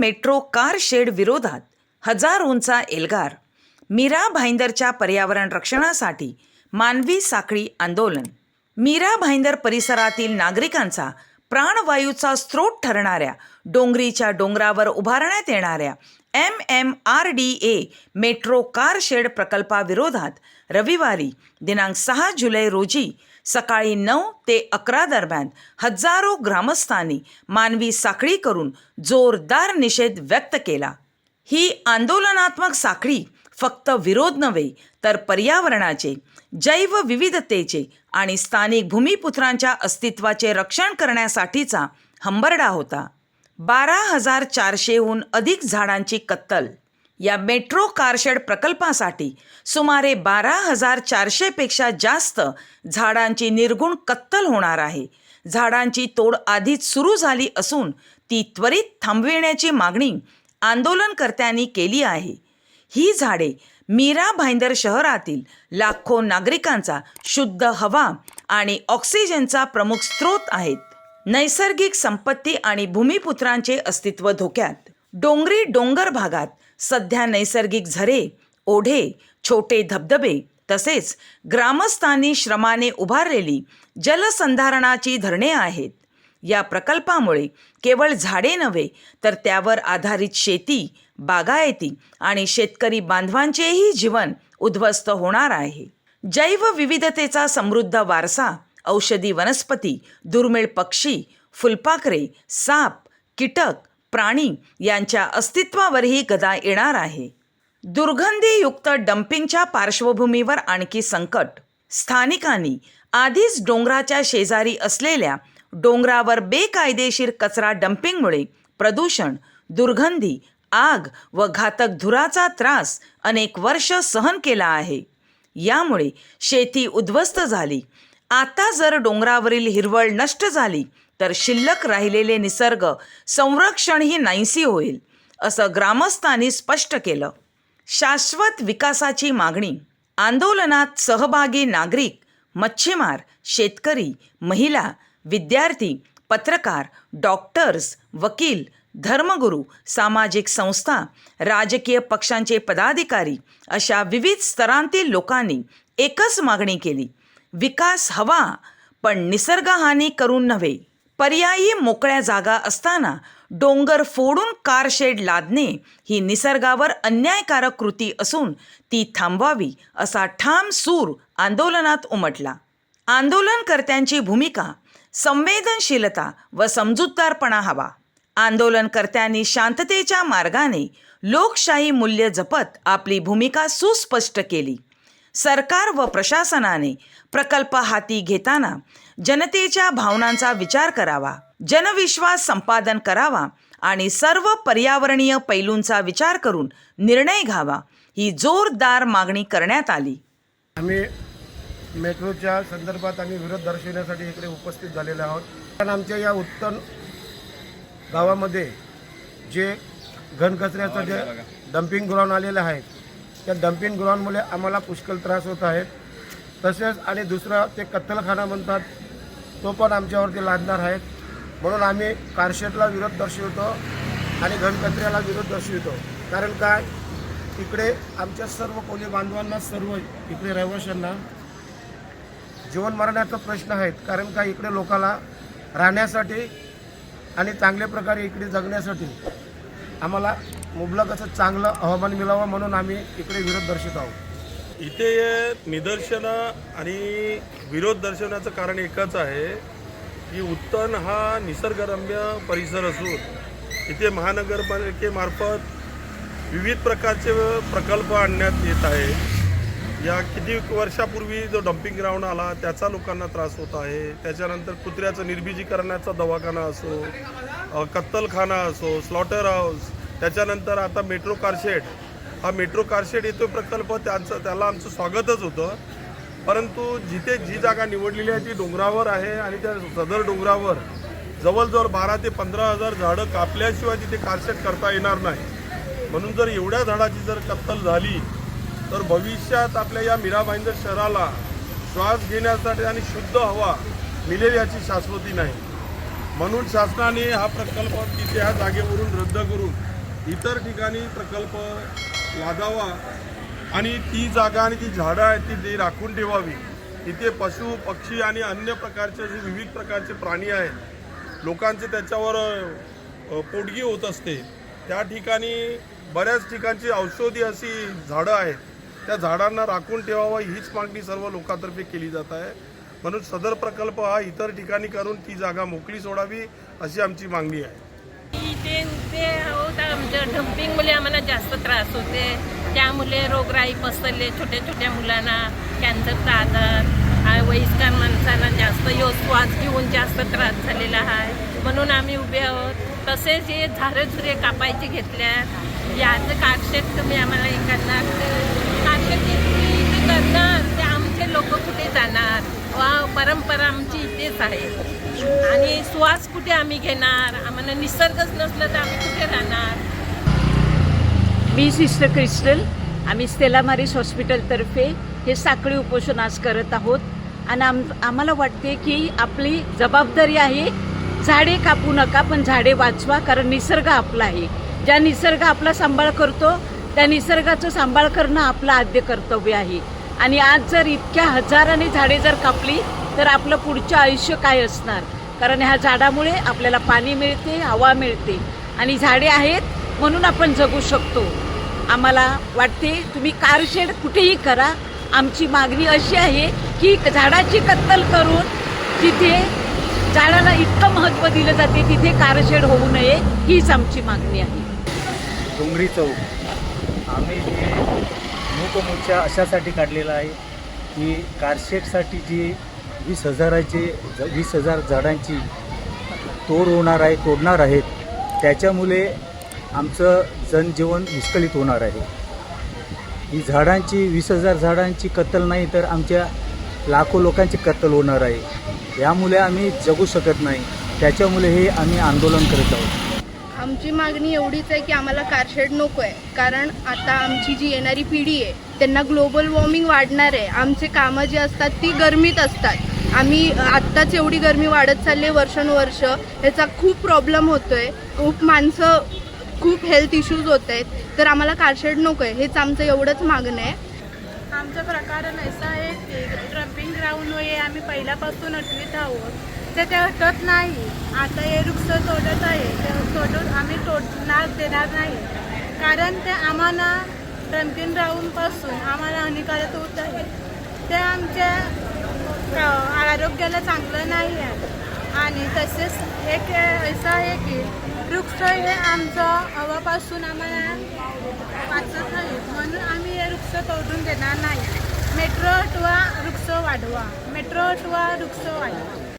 Metro car shade विरोधात हजारोंचा एल्गार. मीरा भाईंदरच्या पर्यावरण रक्षणासाठी मानवी साखळी आंदोलन. मीरा भाईंदर परिसरातील नागरिकांचा प्राणवायूचा स्रोत ठरणाऱ्या डोंगरीच्या डोंगरावर उभारण्यात येणाऱ्या M M R D A metro car shed प्रकल्पाविरोधात रविवारी दिनांक सहा जुलै रोजी सकाळी नऊ ते अकरा दरम्यान हजारो ग्रामस्थांनी मानवी साखळी करून जोरदार निषेध व्यक्त केला. ही आंदोलनात्मक साखळी फक्त विरोध नव्हे तर पर्यावरणाचे जैवविविधतेचे आणि स्थानिक भूमिपुत्रांच्या अस्तित्वाचे रक्षण करण्यासाठीचा हंबरडा होता. बारा हजार चारशेहून अधिक झाडांची कत्तल या मेट्रो कारशेड प्रकल्पासाठी सुमारे बारा हजार चारशेपेक्षा जास्त झाडांची निर्गुण कत्तल होणार आहे. झाडांची तोड आधीच सुरू झाली असून ती त्वरित थांबविण्याची मागणी आंदोलनकर्त्यांनी केली आहे. ही झाडे मीरा भाईंदर शहरातील लाखो नागरिकांचा शुद्ध हवा आणि ऑक्सिजनचा प्रमुख स्रोत आहेत. नैसर्गिक संपत्ती आणि भूमिपुत्रांचे अस्तित्व धोक्यात. डोंगरी डोंगर भागात सध्या नैसर्गिक झरे ओढे छोटे धबधबे तसेच ग्रामस्थांनी श्रमाने उभारलेली जलसंधारणाची धरणे आहेत. या प्रकल्पामुळे केवळ झाडे नव्हे तर त्यावर आधारित शेती बागायती आणि शेतकरी बांधवांचेही जीवन उद्ध्वस्त होणार आहे. जैवविविधतेचा समृद्ध वारसा औषधी वनस्पती दुर्मिळ पक्षी फुलपाखरे साप कीटक प्राणी यांच्या अस्तित्वावरही गदा येणार आहे. दुर्गंधीयुक्त डम्पिंगच्या पार्श्वभूमीवर आणखी संकट. स्थानिकांनी आधीच डोंगराच्या शेजारी असलेल्या डोंगरावर बेकायदेशीर कचरा डम्पिंगमुळे प्रदूषण दुर्गंधी आग व घातक धुराचा त्रास अनेक वर्ष सहन केला आहे. यामुळे शेती उद्ध्वस्त झाली. आता जर डोंगरावरील हिरवळ नष्ट झाली तर शिल्लक राहिलेले निसर्ग संरक्षणही नाहीसी होईल असं ग्रामस्थांनी स्पष्ट केलं. शाश्वत विकासाची मागणी आंदोलनात सहभागी नागरिक मच्छीमार शेतकरी महिला विद्यार्थी पत्रकार डॉक्टर्स वकील धर्मगुरू सामाजिक संस्था राजकीय पक्षांचे पदाधिकारी अशा विविध स्तरांतील लोकांनी एकच मागणी केली विकास हवा पण निसर्गहानी करून नव्हे. पर्यायी मोकळ्या जागा असताना डोंगर फोडून कारशेड लादणे ही निसर्गावर अन्यायकारक कृती असून ती थांबवावी असा ठाम सूर आंदोलनात उमटला. आंदोलनकर्त्यांची भूमिका संवेदनशीलता व समजूतदारपणा हवा. आंदोलनकर्त्यांनी शांततेच्या मार्गाने लोकशाही मूल्य जपत आपली भूमिका सुस्पष्ट केली. सरकार व प्रशासनाने प्रकल्प हाती घेताना जनतेच्या भावनांचा विचार करावा जनविश्वास संपादन करावा आणि सर्व पर्यावरणीय पैलूंचा विचार करून निर्णय घ्यावा ही जोरदार मागणी करण्यात आली. आम्ही मेट्रोच्या संदर्भात आम्ही विरोध दर्शवण्यासाठी इकडे उपस्थित झालेलो आहोत. कारण आमच्या या उत्तम गावामध्ये जे घनकचऱ्याचं जे डम्पिंग ग्राउंड आलेलं आहे त्या डम्पिंग ग्राउंडमुळे आम्हाला पुष्कळ त्रास होत आहेत तसेच आणि दुसरा ते कत्तलखाना म्हणतात तो पण आमच्यावरती लादणार आहेत म्हणून आम्ही कारशेडला विरोध दर्शवतो आणि घनकचऱ्याला विरोध दर्शवितो. कारण काय? इकडे आमच्या सर्व कोली बांधवांना सर्व इकडे रहिवाशांना जीवन मरण्याचा प्रश्न आहेत. कारण का इकडे लोकाला राहण्यासाठी आणि चांगल्या प्रकारे इकडे जगण्यासाठी आम्हाला मुबलक असं चांगलं हवामान मिळावं म्हणून आम्ही इकडे विरोध दर्शित आहोत. इथे निदर्शनं आणि विरोध दर्शवण्याचं कारण एकच आहे की उत्तन हा निसर्गरम्य परिसर असून इथे महानगरपालिकेमार्फत विविध प्रकारचे प्रकल्प आणण्यात येत आहे या किती वर्षापूर्वी जो डम्पिंग ग्राउंड आला त्याचा लोकांना त्रास होत आहे. त्याच्यानंतर कुत्र्याचं निर्बीजीकरणाचा दवाखाना असो कत्तलखाना असो स्लॉटर हाऊस त्याच्यानंतर आता मेट्रो कारशेड हा मेट्रो कारशेड येतो प्रकल्प त्यांचं त्याला आमचं स्वागतच होतं. परंतु जिथे जी जागा निवडलेली आहे ती डोंगरावर आहे आणि त्या सदर डोंगरावर जवळजवळ बारा ते पंधरा हजार झाडं कापल्याशिवाय तिथे कारशेड करता येणार नाही. म्हणून जर एवढ्या झाडाची जर कत्तल झाली तर भविष्यात आपल्या या मीरा भाईंदर शहराला श्वास घेण्यासाठी आणि शुद्ध हवा मिळेल याची शाश्वती नाही. म्हणून शासनाने हा प्रकल्प तिथे ह्या जागेवरून रद्द करून इतर ठिकाणी प्रकल्प लादावा आणि ती जागा आणि ती झाडं आहेत ती ती राखून ठेवावी. तिथे पशु पक्षी आणि अन्य प्रकारचे जे विविध प्रकारचे प्राणी आहेत. लोकांचे त्याच्यावर पोटगी होत असते. त्या ठिकाणी बऱ्याच ठिकाणची औषधी अशी झाडं आहेत. त्या झाडांना राखून ठेवावं हीच मागणी सर्व लोकांतर्फे केली जात आहे. म्हणून सदर प्रकल्प हा इतर ठिकाणी करून ती जागा मोकळी सोडावी अशी आमची मागणी आहे. इथे ते होत आमच्या डम्पिंगमुळे आम्हाला जास्त त्रास होते. त्यामुळे रोगराई पसरले छोट्या छोट्या मुलांना कॅन्सरचा आजार वयस्कर माणसांना जास्त यो श्वास घेऊन जास्त त्रास झालेला आहे. म्हणून आम्ही उभे आहोत. तसेच हे झाडं झुरे कापायचे घेतल्या. याचं कारशेत तुम्ही आम्हाला एखादा करणार तुम्ही करणार ते आमचे लोक कुठे जाणार? वा परंपरा आमची इथेच आहे. आणि श्वास कुठे आम्ही घेणार? आम्हाला निसर्गच नसलं तर आम्ही कुठे राहणार? मी सिस्टर क्रिस्टल. आम्ही स्टेलामारिस हॉस्पिटलतर्फे हे साखळी उपोषण आज करत आहोत. आणि आम आम्हाला वाटते की आपली जबाबदारी आहे झाडे कापू नका पण झाडे वाचवा कारण निसर्ग आपला आहे. ज्या निसर्ग आपला सांभाळ करतो त्या निसर्गाचं सांभाळ करणं आपलं आद्य कर्तव्य आहे. आणि आज जर इतक्या हजाराने झाडे जर कापली तर आपलं पुढचं आयुष्य काय असणार? कारण ह्या झाडामुळे आपल्याला पाणी मिळते हवा मिळते. आणि झाडे आहेत म्हणून आपण जगू शकतो. आम्हाला वाटते तुम्ही कारशेड कुठेही करा. आमची मागणी अशी आहे की झाडाची कत्तल करून तिथे झाडाला इतकं महत्त्व दिलं जाते तिथे कारशेड होऊ नये हीच आमची मागणी आहे. डोंगरी चौक. आम्ही हे मूकमोर्चा अशासाठी काढलेला आहे की कारशेडसाठी जी वीस हजाराचे वीस हजार झाडांची तोड होणार आहे तोडणार आहेत त्याच्यामुळे आमचं जनजीवन विस्कळीत होणार आहे. ही झाडांची वीस हजार झाडांची कत्तल नाही तर आमच्या लाखो लोकांची कत्तल होणार आहे. यामुळे आम्ही जगू शकत नाही. त्याच्यामुळे हे आम्ही आंदोलन करत आहोत. आमची मागणी एवढीच आहे की आम्हाला कारशेड नको आहे कारण आता आमची जी येणारी पिढी आहे त्यांना ग्लोबल वॉर्मिंग वाढणार आहे. आमचे कामं जी असतात ती गरमीत असतात. आम्ही आत्ताच एवढी गरमी वाढत चालली आहे वर्षानुवर्ष. ह्याचा खूप प्रॉब्लेम होतो आहे खूप माणसं खूप हेल्थ इश्यूज होत आहेत. तर आम्हाला कारशेड नको आहे हेच आमचं एवढंच मागणं आहे. आमचं प्रकरण असं आहे की ट्रम्पिंग ग्राउंड हे आम्ही पहिल्यापासून अटवीत आहोत. ते ते हटत नाही. आता हे वृक्ष तोडत आहे. ते तोडून आम्ही तोडणार देणार नाही. कारण ते आम्हाला ट्रम्पिंग राहूनपासून आम्हाला हानिकारक होत आहे. ते आमच्या आरोग्याला चांगलं नाही आहे. आणि तसेच एक असं आहे की वृक्ष हे आमचं हवापासून आम्हाला वाचत नाही. म्हणून आम्ही हे वृक्ष तोडून देणार नाही. मेट्रो हटवा वृक्ष वाढवा. मेट्रो हटवा वृक्ष वाढवा.